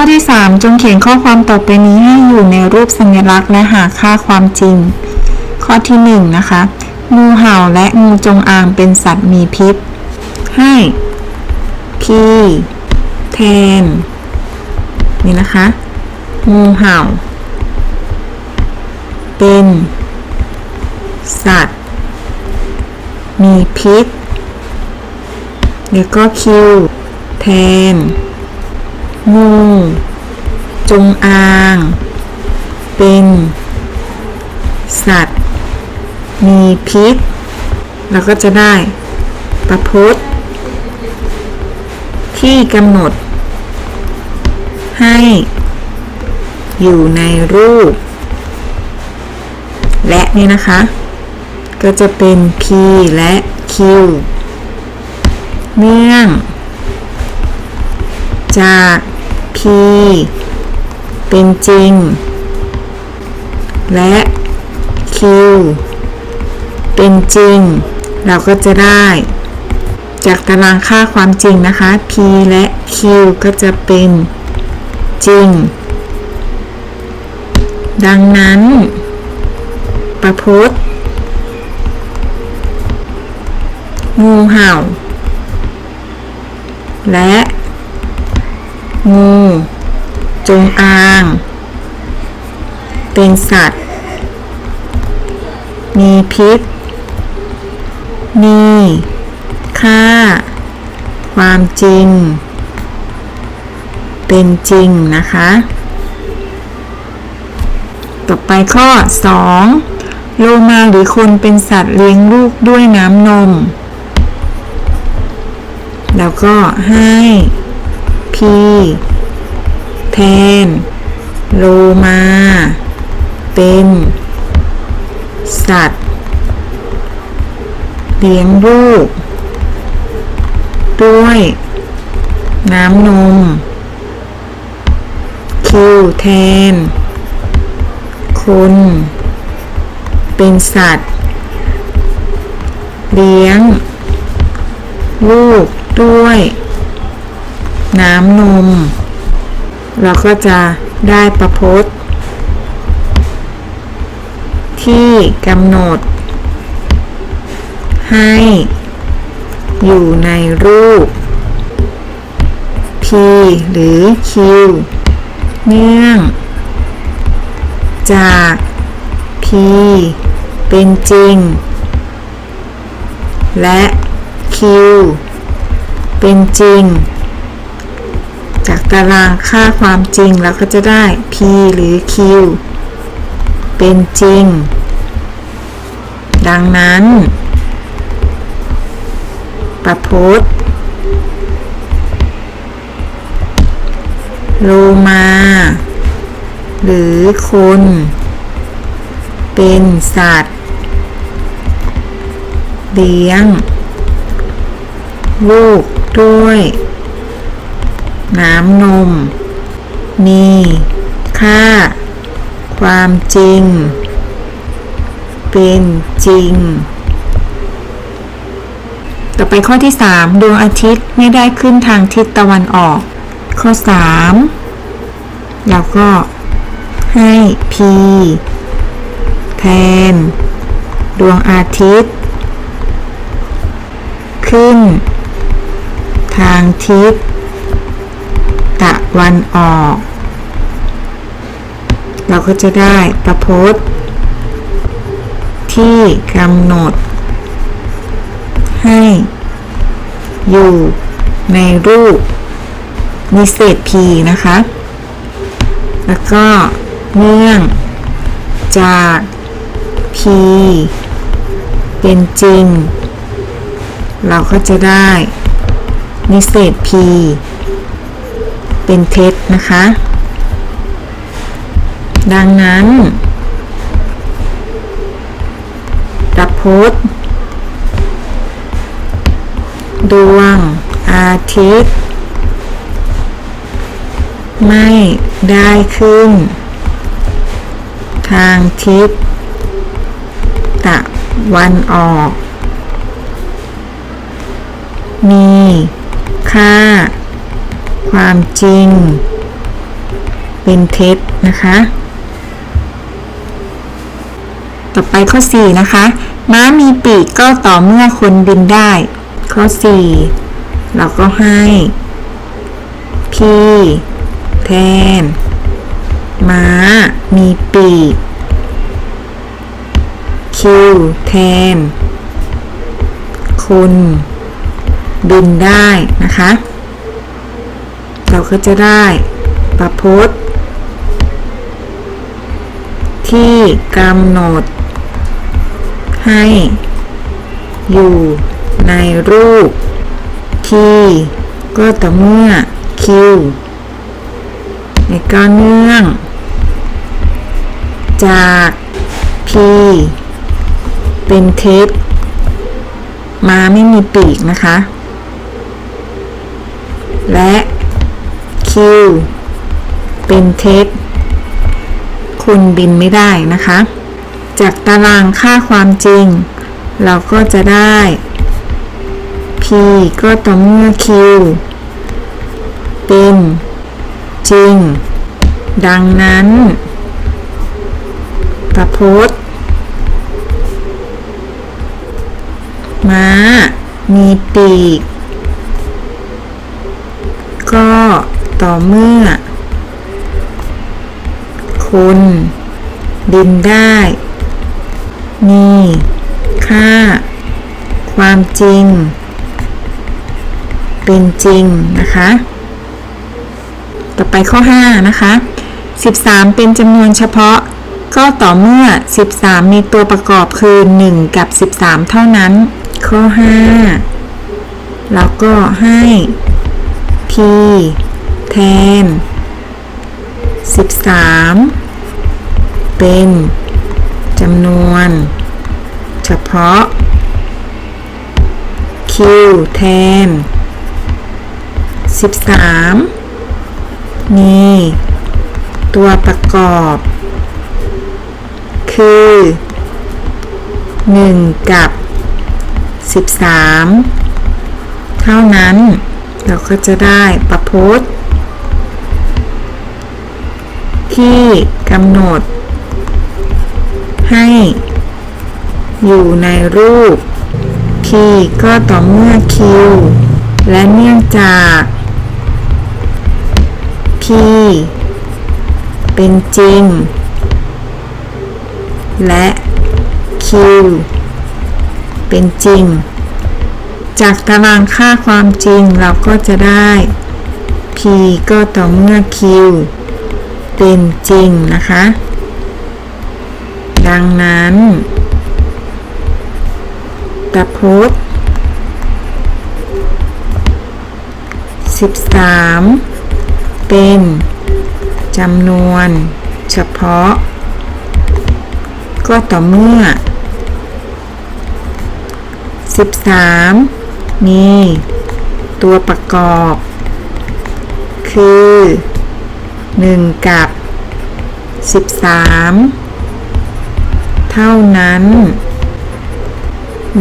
ข้อที่ 3 จงเขียนข้อความต่อไปนี้ให้อยู่ในรูปสัญลักษณ์และหาค่าความจริง ข้อที่ 1 นะคะ งูเห่าและงูจงอางเป็นสัตว์มีพิษ ให้ p แทน นี่นะคะ งูเห่า เป็น สัตว์ มีพิษ แล้วก็ q แทน งู จงอาง เป็น สัตว์ มีพิษ เราก็จะได้ประพจน์ที่กำหนด ให้อยู่ในรูป และนี่นะคะ ก็จะเป็น p และ q เนื่องจาก p เป็นจริง และ q เป็นจริง เราก็จะได้ จากตารางค่าความจริงนะคะ p และ q ก็จะเป็นจริง ดังนั้น ประพจน์งูเห่า และ งู จงอาง เป็นสัตว์ มีพิษ มี ค่า ความจริง เป็นจริงนะคะ ต่อไปข้อ 2 โลมาหรือคนเป็นสัตว์เลี้ยงลูกด้วยน้ำนม แล้วก็ให้ p แทน โลมา เป็น สัตว์ เลี้ยงลูก ด้วย น้ำนม q แทน คน เป็นสัตว์ เลี้ยง ลูก ด้วย น้ำนม เราก็จะได้ประพจน์ ที่กำหนด ให้ อยู่ในรูป p หรือ q เนื่อง จาก p เป็นจริง และ q เป็นจริง ตารางค่าความจริงเราก็จะได้ p หรือ q เป็นจริง ดังนั้น ประพจน์โลมา หรือคน เป็นสัตว์ เลี้ยง ลูกด้วย น้ำนม มี ค่า ความจริง เป็นจริง ต่อไปข้อที่ 3 ดวงอาทิตย์ไม่ได้ขึ้นทางทิศตะวันออก ข้อ 3 แล้วก็ให้ p แทน ดวงอาทิตย์ ขึ้น ทางทิศ ตะวันออก เราก็จะได้ประพจน์ ที่กำหนด ให้ อยู่ในรูปมีเศษ p นะคะ แล้วก็เนื่องจาก p เป็นจริง เราก็จะได้นิเศษ p เป็นเท็จนะคะ ดังนั้นระพจน์ดวงอาทิตย์ ไม่ได้ขึ้น ทางทิศตะวันออก มีค่า ความจริง เป็นเท็จนะคะ ต่อไปข้อ 4 นะคะ ม้ามีปีกก็ต่อเมื่อคนบินได้ ข้อ 4 เราก็ให้ p แทน ม้า มีปีก q แทนคนบินได้นะคะ เราก็จะได้ประพจน์ ที่กำหนด ให้อยู่ในรูปที่ก็ต่อเมื่อ q ในก็เนื่อง จาก p เป็นเท็จมาไม่มีปีกนะคะ และ Q เป็นเท็จคนบินไม่ได้นะคะ จากตารางค่าความจริง เราก็จะได้ P ก็ต่อเมื่อ Q เป็นจริง ดังนั้นประพจน์ม้า มีปีก ก็ ต่อเมื่อคนบินได้ มี ค่า ความจริง เป็นจริงนะคะ ต่อไปข้อ 5 นะคะ 13 เป็นจำนวนเฉพาะ ก็ต่อเมื่อ 13 มีตัวประกอบคือ 1 กับ 13 เท่านั้น ข้อ 5 แล้วก็ให้ p น 13 เป็นจำนวน เฉพาะ q แทน 13 มี ตัวประกอบ คือ 1 กับ 13 เท่านั้นเราก็จะได้ประพจน์ ที่กำหนด ให้ อยู่ในรูป p ก็ต่อเมื่อ q และเนื่องจาก p เป็นจริง และ q เป็นจริง จากตารางค่าความจริงเราก็จะได้ p ก็ต่อเมื่อ q เป็นจริงนะคะ ดังนั้นตะพจน์13เป็นจำนวนเฉพาะ ก็ต่อเมื่อ 13 มีตัวประกอบ คือ 1 กับ 13 เท่านั้น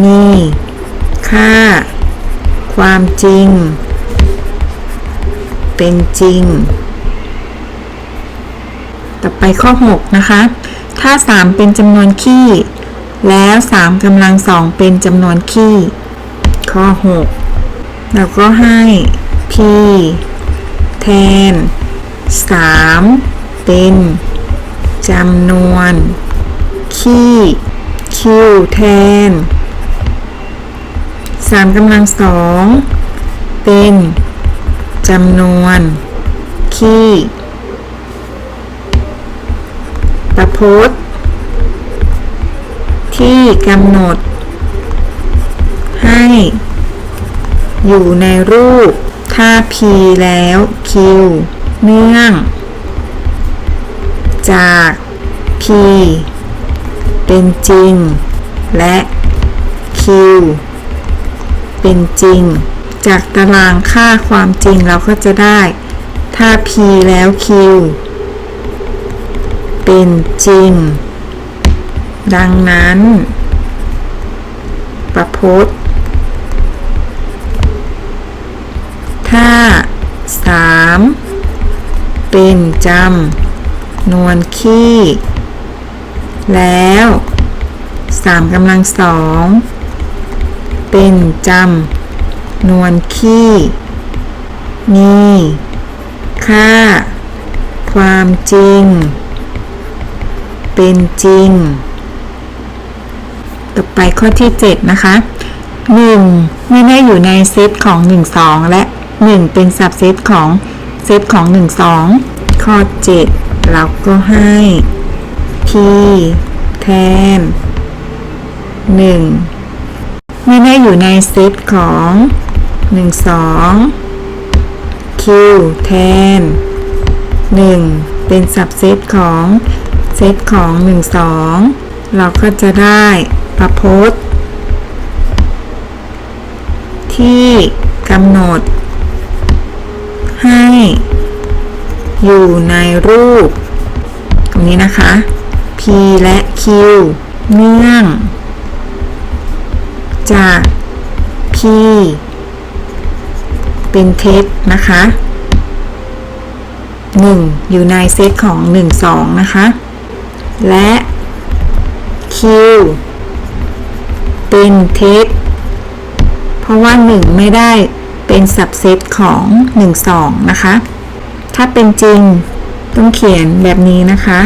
มีค่า ความจริง เป็นจริง ต่อไปข้อ 6 นะคะ ถ้า 3 เป็นจำนวนคี่แล้ว 3กำลังสองเป็นจำนวนคี่ข้อ 6 เราก็ให้ p แทน 3 เป็นจำนวนคี่ q แทน 3กำลังสองเป็นจำนวนคี่ประพจน์ที่กำหนด ให้ อยู่ในรูป ถ้า p แล้ว q เนื่อง จาก p เป็นจริง และ q เป็นจริง จากตารางค่าความจริงเราก็จะได้ ถ้า p แล้ว q เป็นจริง ดังนั้น ประพจน์ถ้า 3 เป็นจำนวนคี่แล้วสามกำลังสองเป็นจำนวนคี่มีค่า ความจริง เป็นจริง ต่อไปข้อที่ 7 นะคะ 1. ไม่ได้อยู่ในเซตของ 1 2 และ 1 เป็นสับเซตของ เซตของ 1 2 ข้อ 7 เราก็ให้ p แทน1ไม่ได้อยู่ในเซตของ 1 2 q แทน 1 เป็นสับเซตของเซตของ 1 2 เราก็จะได้ประพจน์ที่กำหนด ให้ อยู่ในรูป ตรงนี้นะคะ p และ q เนื่อง จาก p เป็นเท็จนะคะ 1 อยู่ในเซตของ 1 2 นะคะ และ q เป็นเท็จเพราะว่า 1 ไม่ได้ เป็นสับเซตของ 1 2 นะคะ ถ้าเป็นจริงต้องเขียนแบบนี้นะคะ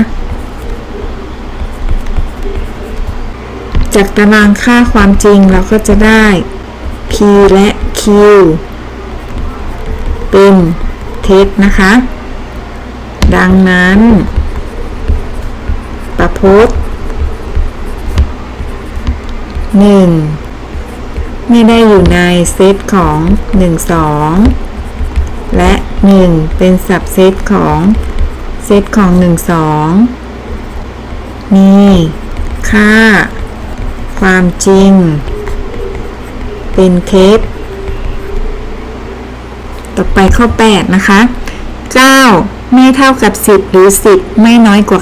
จากตารางค่าความจริงเราก็จะได้ p และ q เป็นเท็จนะคะ ดังนั้น ประพจน์1 ไม่ได้อยู่ในเซตของ 1 2 และ 1 เป็นสับเซตของเซตของ 1 2 มีค่า ความจริง เป็นเท็จต่อไปข้อ 8 นะคะ 9 ไม่เท่ากับ 10 หรือ 10 ไม่น้อยกว่า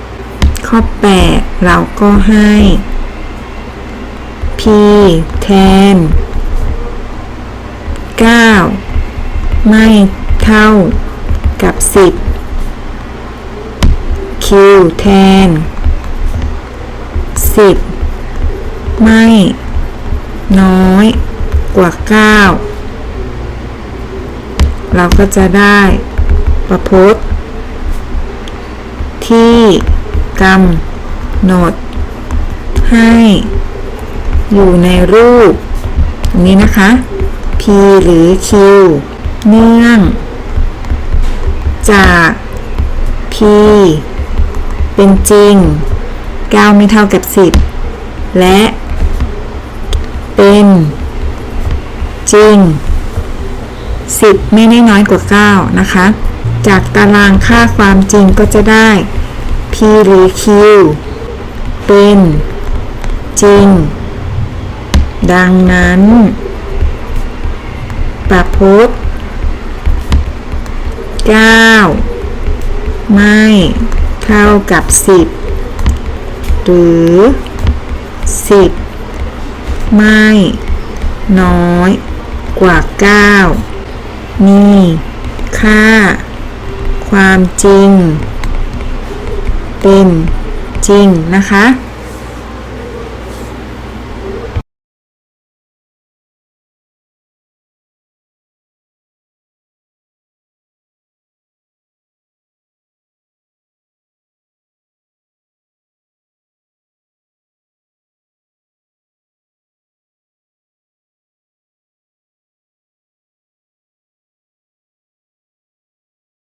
9 ข้อ 8 เราก็ให้ p แทน 9 ไม่เท่ากับ 10 q แทน 10 ไม่น้อยกว่า 9 เราก็จะได้ประพจน์ที่กำหนดให้ อยู่ในรูปตรงนี้นะคะ p หรือ q เนื่อง จาก p เป็นจริง 9 ไม่เท่ากับ 10 และ เป็น จริง 10 ไม่ได้น้อยกว่า 9 นะคะ จากตารางค่าความจริงก็จะได้ p หรือ q เป็น จริง ดังนั้นประพจน์9ไม่เท่ากับ 10 หรือ 10 ไม่น้อยกว่า9มีค่า ความจริง เป็นจริงนะคะ